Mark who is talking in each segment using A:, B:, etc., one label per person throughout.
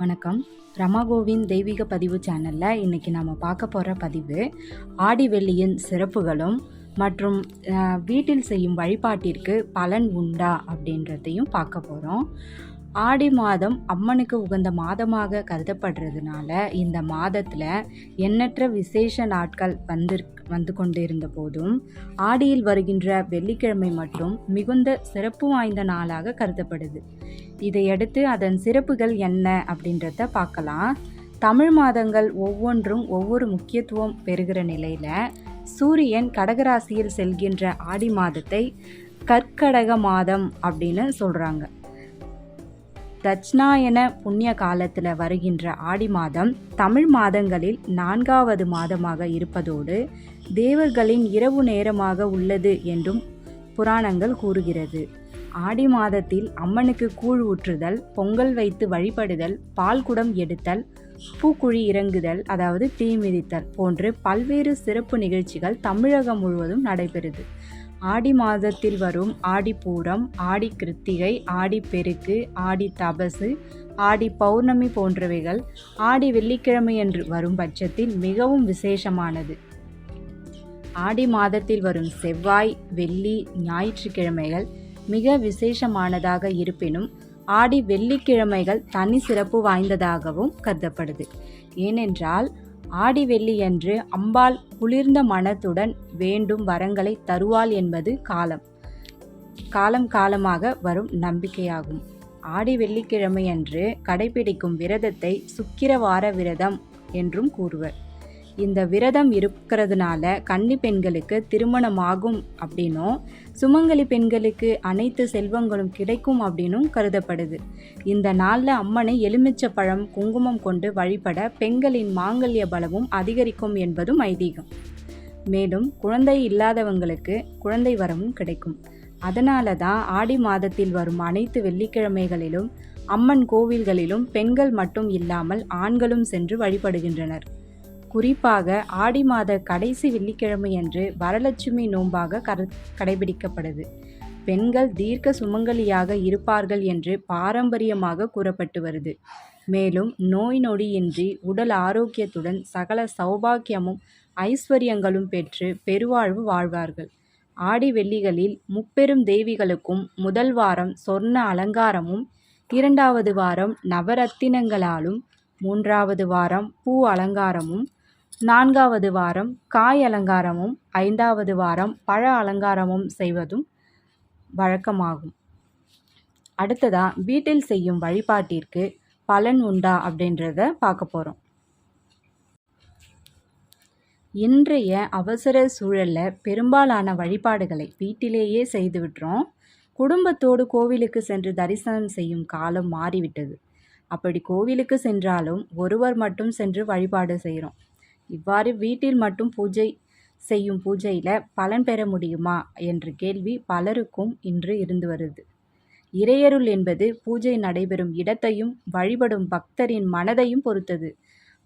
A: வணக்கம். ரமாகோவின் தெய்வீக பதிவு சேனலில் இன்றைக்கி நம்ம பார்க்க போகிற பதிவு ஆடி வெள்ளியின் சிறப்புகளும் மற்றும் வீட்டில் செய்யும் வழிபாட்டிற்கு பலன் உண்டா அப்படின்றதையும் பார்க்க போகிறோம் ஆடி மாதம் அம்மனுக்கு உகந்த மாதமாக கருதப்படுறதுனால இந்த மாதத்தில் எண்ணற்ற விசேஷ நாட்கள் வந்து வந்து கொண்டிருந்த போதும் ஆடியில் வருகின்ற வெள்ளிக்கிழமை மட்டும் மிகுந்த சிறப்பு வாய்ந்த நாளாக கருதப்படுது. இதையடுத்து அதன் சிறப்புகள் என்ன அப்படின்றத பார்க்கலாம். தமிழ் மாதங்கள் ஒவ்வொன்றும் ஒவ்வொரு முக்கியத்துவம் பெறுகிற நிலையில் சூரியன் கடகராசியில் செல்கின்ற ஆடி மாதத்தை கற்கடக மாதம் அப்படின்னு சொல்கிறாங்க தட்சிணாயன புண்ணிய காலத்தில் வருகின்ற ஆடி மாதம் தமிழ் மாதங்களில் நான்காவது மாதமாக இருப்பதோடு தேவர்களின் இரவு நேரமாக உள்ளது என்றும் புராணங்கள் கூறுகிறது. ஆடி மாதத்தில் அம்மனுக்கு கூழ் ஊற்றுதல் பொங்கல் வைத்து வழிபடுதல் பால்குடம் எடுத்தல் பூக்குழி இறங்குதல் அதாவது தீ மிதித்தல் போன்று பல்வேறு சிறப்பு நிகழ்ச்சிகள் தமிழகம் முழுவதும் நடைபெறுது. ஆடி மாதத்தில் வரும் ஆடிப்பூரம் ஆடி கிருத்திகை ஆடி பெருக்கு ஆடி தபசு ஆடி பௌர்ணமி போன்றவைகள் ஆடி வெள்ளிக்கிழமை என்று வரும் பட்சத்தில் மிகவும் விசேஷமானது. ஆடி மாதத்தில் வரும் செவ்வாய் வெள்ளி ஞாயிற்றுக்கிழமைகள் மிக விசேஷமானதாக இருப்பினும் ஆடி வெள்ளிக்கிழமைகள் தனி சிறப்பு வாய்ந்ததாகவும் கருதப்படுது. ஏனென்றால் ஆடி வெள்ளியன்று அம்பாள் குளிர்ந்த மனத்துடன் வேண்டும் வரங்களை தருவாள் என்பது காலம். காலம் காலமாக வரும் நம்பிக்கையாகும். ஆடி வெள்ளிக்கிழமையன்று கடைபிடிக்கும் விரதத்தை சுக்கிரவார விரதம் என்றும் கூறுவர். இந்த விரதம் இருக்கிறதுனால கன்னி பெண்களுக்கு திருமணமாகும் அப்படின்னும் சுமங்கலி பெண்களுக்கு அனைத்து செல்வங்களும் கிடைக்கும் அப்படின்னும் கருதப்படுது. இந்த நாளில் அம்மனை எலுமிச்சை பழம் குங்குமம் கொண்டு வழிபட பெண்களின் மாங்கல்ய பலமும் அதிகரிக்கும் என்பதும் ஐதீகம். மேலும் குழந்தை இல்லாதவங்களுக்கு குழந்தை வரமும் கிடைக்கும். அதனால தான் ஆடி மாதத்தில் வரும் அனைத்து வெள்ளிக்கிழமைகளிலும் அம்மன் கோவில்களிலும் பெண்கள் மட்டும் இல்லாமல் ஆண்களும் சென்று வழிபடுகின்றனர். குறிப்பாக ஆடி மாத கடைசி வெள்ளிக்கிழமையன்று வரலட்சுமி நோன்பாக கரு கடைபிடிக்கப்படுது. பெண்கள் தீர்க்க சுமங்கலியாக இருப்பார்கள் என்று பாரம்பரியமாக கூறப்பட்டு வருது. மேலும் நோய் நொடியின்றி உடல் ஆரோக்கியத்துடன் சகல சௌபாக்கியமும் ஐஸ்வர்யங்களும் பெற்று பெருவாழ்வு வாழ்வார்கள். ஆடி வெள்ளிகளில் முப்பெரும் தேவிகளுக்கும் முதல் வாரம் சொர்ண அலங்காரமும் இரண்டாவது வாரம் நவரத்தினங்களாலும் மூன்றாவது வாரம் பூ அலங்காரமும் நான்காவது வாரம் காய் அலங்காரமும் ஐந்தாவது வாரம் பழ அலங்காரமும் செய்வதும் வழக்கமாகும். அடுத்ததாக வீட்டில் செய்யும் வழிபாட்டிற்கு பலன் உண்டா அப்படின்றத பார்க்க போகிறோம் இன்றைய அவசர சூழலில் பெரும்பாலான வழிபாடுகளை வீட்டிலேயே செய்து விட்டுறோம். குடும்பத்தோடு கோவிலுக்கு சென்று தரிசனம் செய்யும் காலம் மாறிவிட்டது. அப்படி கோவிலுக்கு சென்றாலும் ஒருவர் மட்டும் சென்று வழிபாடு செய்கிறோம் இவ்வாறு வீட்டில் மட்டும் பூஜை செய்யும் பூஜையில் பலன் பெற முடியுமா என்ற கேள்வி பலருக்கும் இன்று இருந்து வருது. இறையருள் என்பது பூஜை நடைபெறும் இடத்தையும் வழிபடும் பக்தரின் மனதையும் பொறுத்தது.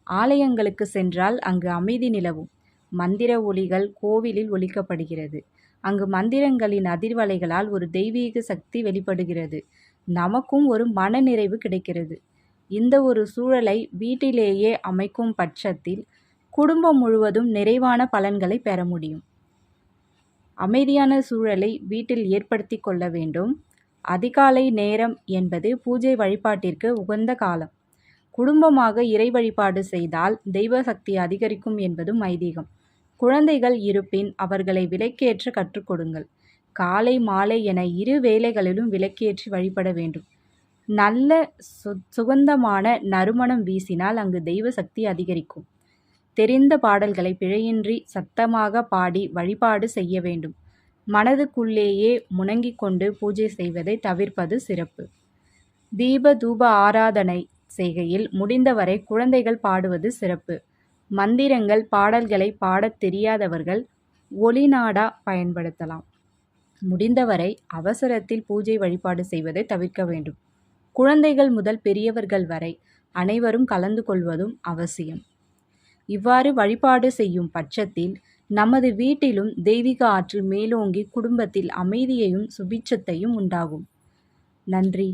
A: ஆலயங்களுக்கு சென்றால் அங்கு அமைதி நிலவும். மந்திர ஒளிகள் கோவிலில் ஒலிக்கப்படுகிறது. அங்கு மந்திரங்களின் அதிர்வலைகளால் ஒரு தெய்வீக சக்தி வெளிப்படுகிறது. நமக்கும் ஒரு மனநிறைவு கிடைக்கிறது. இந்த ஒரு சூழலை வீட்டிலேயே அமைக்கும் பட்சத்தில் குடும்பம் முழுவதும் நிறைவான பலன்களை பெற முடியும். அமைதியான சூழலை வீட்டில் ஏற்படுத்தி கொள்ள வேண்டும். அதிகாலை நேரம் என்பது பூஜை வழிபாட்டிற்கு உகந்த காலம். குடும்பமாக இறை வழிபாடு செய்தால் தெய்வ சக்தி அதிகரிக்கும் என்பதும் ஐதீகம். குழந்தைகள் இருப்பின் அவர்களை விலக்கேற்ற கற்றுக் கொடுங்கள். காலை மாலை என இரு வேளைகளிலும் விளக்கேற்றி வழிபட வேண்டும். நல்ல சு சுகந்தமான நறுமணம் வீசினால் அங்கு தெய்வ சக்தி அதிகரிக்கும். தெரிந்த பாடல்களை பிழையின்றி சத்தமாக பாடி வழிபாடு செய்ய வேண்டும். மனதுக்குள்ளேயே முணங்கிக் கொண்டு பூஜை செய்வதை தவிர்ப்பது சிறப்பு. தீப தூப ஆராதனை செய்கையில் முடிந்தவரை குழந்தைகள் பாடுவது சிறப்பு. மந்திரங்கள் பாடல்களை பாடத் தெரியாதவர்கள் ஒளிநாடா பயன்படுத்தலாம். முடிந்தவரை அவசரத்தில் பூஜை வழிபாடு செய்வதை தவிர்க்க வேண்டும். குழந்தைகள் முதல் பெரியவர்கள் வரை அனைவரும் கலந்து கொள்வதும் அவசியம். இவ்வாறு வழிபாடு செய்யும் பட்சத்தில் நமது வீட்டிலும் தெய்வீக ஆற்றல் மேலோங்கி குடும்பத்தில் அமைதியையும் சுபிட்சத்தையும் உண்டாகும். நன்றி.